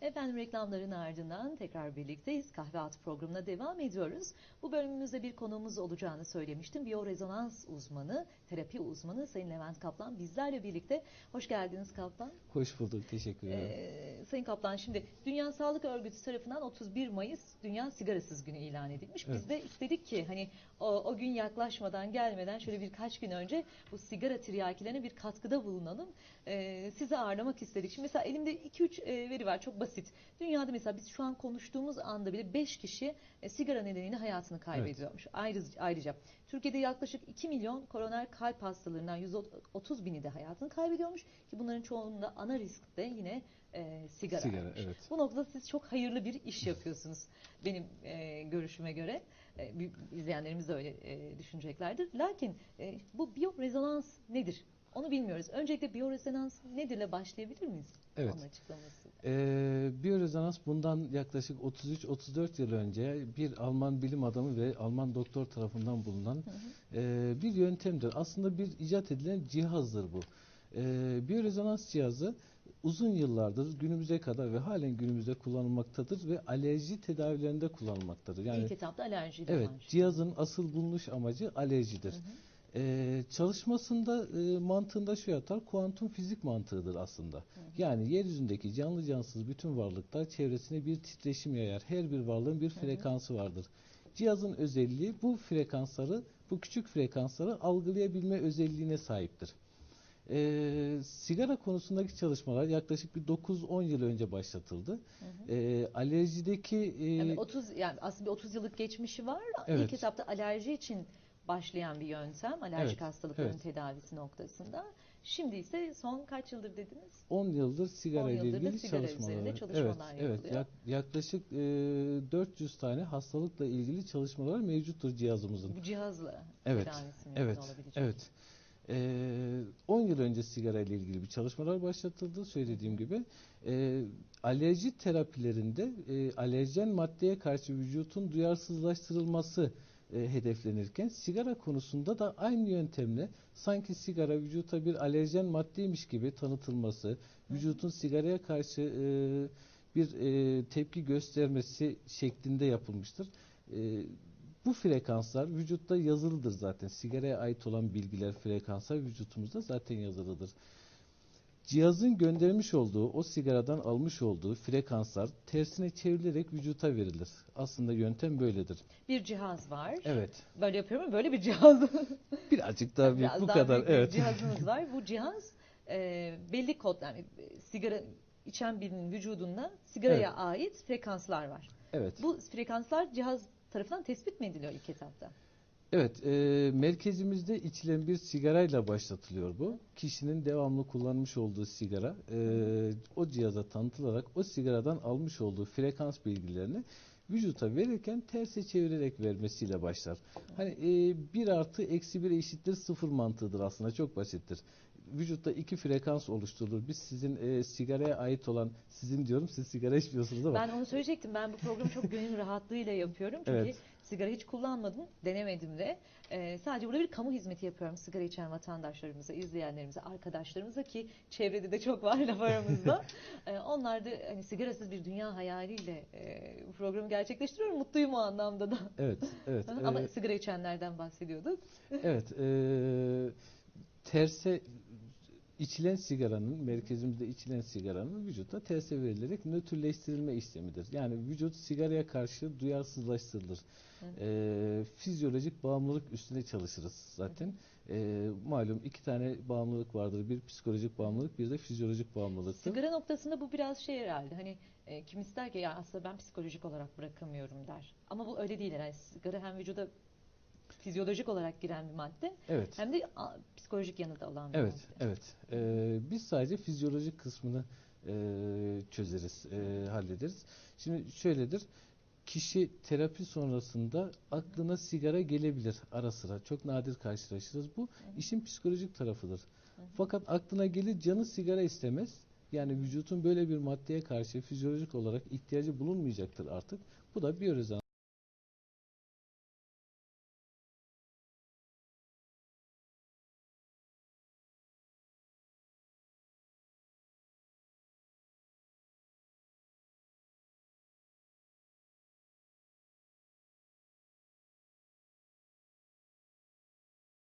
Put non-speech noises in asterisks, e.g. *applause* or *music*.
Efendim reklamların ardından tekrar birlikteyiz. Kahve Altı programına devam ediyoruz. Bu bölümümüzde bir konuğumuz olacağını söylemiştim. Biyorezonans uzmanı, terapi uzmanı Sayın Levent Kaplan bizlerle birlikte. Hoş geldiniz Kaplan. Hoş bulduk, teşekkür ederim. Ee, Sayın Kaplan şimdi Dünya Sağlık Örgütü tarafından 31 Mayıs Dünya Sigarasız Günü ilan edilmiş. Biz Evet. de istedik ki hani o, o gün yaklaşmadan gelmeden şöyle birkaç gün önce bu sigara tiryakilerine bir katkıda bulunalım. Ee, sizi ağırlamak istedik. Şimdi mesela elimde 2-3 e, veri var çok basit. Dünyada mesela biz şu an konuştuğumuz anda bile 5 kişi e, sigara nedeniyle hayatını kaybediyormuş. Ayrıca, ayrıca Türkiye'de yaklaşık 2 milyon koroner kalp hastalarından 130 bini de hayatını kaybediyormuş ki bunların çoğunda ana risk de yine e, sigara. Sigara, evet. Bu noktada siz çok hayırlı bir iş yapıyorsunuz benim e, görüşüme göre. E, izleyenlerimiz de öyle e, düşüneceklerdir. Lakin e, bu biyorezonans nedir? Onu bilmiyoruz. Öncelikle biyorezonans nedirle başlayabilir miyiz? Evet. Onun açıklaması. Ee, biyorezonans bundan yaklaşık 33-34 yıl önce bir Alman bilim adamı ve Alman doktor tarafından bulunan Hı hı. e, bir yöntemdir. Aslında bir icat edilen cihazdır bu. Ee, biyorezonans cihazı uzun yıllardır günümüze kadar ve halen günümüzde kullanılmaktadır ve alerji tedavilerinde kullanılmaktadır. Yani İlk etapta alerjiyle evet, başlıyor. cihazın asıl bulunuş amacı alerjidir. Hı hı. Ee, çalışmasında e, mantığında şu yatar, kuantum fizik mantığıdır aslında. hı. Yani yeryüzündeki canlı cansız bütün varlıklar çevresine bir titreşim yayar. Her bir varlığın bir hı. frekansı vardır. Cihazın özelliği bu frekansları, bu küçük frekansları algılayabilme özelliğine sahiptir. Ee, sigara konusundaki çalışmalar yaklaşık bir 9-10 yıl önce başlatıldı. Hı hı. Ee, alerjideki e, Yani 30 yani aslında bir 30 yıllık geçmişi var. Evet. İlk etapta alerji için başlayan bir yöntem. Alerjik Evet, hastalıkların evet. tedavisi noktasında. Şimdi ise son kaç yıldır dediniz? 10 yıldır sigara 10 ile ilgili sigara çalışmalar. çalışmalar evet, evet. yapılıyor. Yak- yaklaşık e, 400 tane hastalıkla ilgili çalışmalar mevcuttur cihazımızın. Bu cihazla Evet, Evet, olabilecek. evet. Ee, 10 yıl önce sigara ile ilgili bir çalışmalar başlatıldı söylediğim gibi. Ee, alerji terapilerinde e, alerjen maddeye karşı vücutun duyarsızlaştırılması e, hedeflenirken sigara konusunda da aynı yöntemle sanki sigara vücuta bir alerjen maddeymiş gibi tanıtılması, vücutun sigaraya karşı e, bir e, tepki göstermesi şeklinde yapılmıştır. E, bu frekanslar vücutta yazılıdır zaten. Sigaraya ait olan bilgiler, frekanslar vücutumuzda zaten yazılıdır. Cihazın göndermiş olduğu, o sigaradan almış olduğu frekanslar tersine çevrilerek vücuta verilir. Aslında yöntem böyledir. Bir cihaz var. Evet. Böyle yapıyorum böyle bir cihaz. *laughs* Birazcık daha büyük Biraz bu daha kadar. büyük bir Evet. cihazınız *laughs* var. Bu cihaz e, belli kod yani sigara içen birinin vücudunda sigaraya Evet. ait frekanslar var. Evet. Bu frekanslar cihaz tarafından tespit mi ediliyor ilk etapta? Evet, e, merkezimizde içilen bir sigarayla başlatılıyor bu. Kişinin devamlı kullanmış olduğu sigara e, o cihaza tanıtılarak o sigaradan almış olduğu frekans bilgilerini vücuta verirken terse çevirerek vermesiyle başlar. Hani e, 1 artı eksi 1 eşittir sıfır mantığıdır aslında çok basittir. Vücutta iki frekans oluşturulur. Biz sizin e, sigaraya ait olan, sizin diyorum siz sigara içmiyorsunuz ama Ben onu söyleyecektim. Ben bu programı çok gönül rahatlığıyla yapıyorum. Çünkü Evet. sigara hiç kullanmadım, denemedim de. Ee, sadece burada bir kamu hizmeti yapıyorum sigara içen vatandaşlarımıza, izleyenlerimize, arkadaşlarımıza ki çevrede de çok var *laughs* laf aramızda. Ee, onlar da hani sigarasız bir dünya hayaliyle e, bu programı gerçekleştiriyorum. Mutluyum o anlamda da. evet, evet. *laughs* Ama e, sigara içenlerden bahsediyorduk. Evet, eee, terse içilen sigaranın, merkezimizde içilen sigaranın vücutta terse verilerek nötrleştirilme işlemidir. Yani vücut sigaraya karşı duyarsızlaştırılır. Hı. Eee, fizyolojik bağımlılık üstüne çalışırız zaten. Eee, malum iki tane bağımlılık vardır. Bir psikolojik bağımlılık, bir de fizyolojik bağımlılıktır. Sigara noktasında bu biraz şey herhalde. Hani e, kimisi der ki ya aslında ben psikolojik olarak bırakamıyorum der. Ama bu öyle değil. Yani sigara hem vücuda fizyolojik olarak giren bir madde Evet. hem de psikolojik yanı da olan bir Evet, madde. evet. Ee, biz sadece fizyolojik kısmını e, çözeriz, e, hallederiz. Şimdi şöyledir. Kişi terapi sonrasında aklına sigara gelebilir ara sıra. Çok nadir karşılaşırız. Bu işin psikolojik tarafıdır. Hı hı. Fakat aklına gelir canı sigara istemez. Yani vücutun böyle bir maddeye karşı fizyolojik olarak ihtiyacı bulunmayacaktır artık. Bu da biyorezonans